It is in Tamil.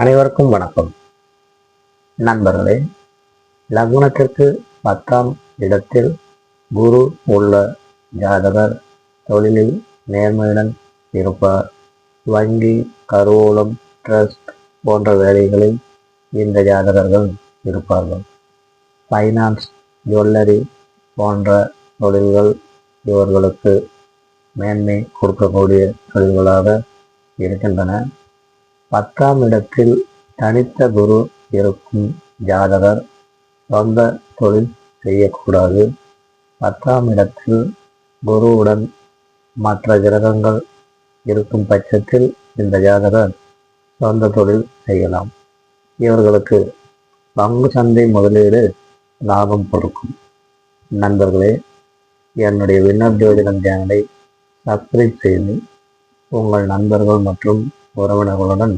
அனைவருக்கும் வணக்கம். நண்பர்களே லக்னத்திற்கு பத்தாம் இடத்தில் குரு உள்ள ஜாதகர் தொழிலில் நேர்மையுடன் இருப்பார். வங்கி கருவூலம் ட்ரஸ்ட் போன்ற வேலைகளில் இந்த ஜாதகர்கள் இருப்பார்கள். ஃபைனான்ஸ் ஜுவல்லரி போன்ற தொழில்கள் இவர்களுக்கு மேன்மை கொடுக்கக்கூடிய தொழில்களாக இருக்கின்றன. பத்தாம் இடத்தில் தனித்த குரு இருக்கும் ஜாதகர் சொந்த தொழில் செய்யக்கூடாது. பத்தாம் இடத்தில் குருவுடன் மற்ற கிரகங்கள் இருக்கும் பட்சத்தில் இந்த ஜாதகர் சொந்த தொழில் செய்யலாம். இவர்களுக்கு பங்கு சந்தை முதலீடு லாபம் கொடுக்கும். நண்பர்களே என்னுடைய விண்ணர் ஜோதிடம் சேனலை சப்ஸ்கிரைப் செய்து உங்கள் நண்பர்கள் மற்றும் உறவினர்களுடன்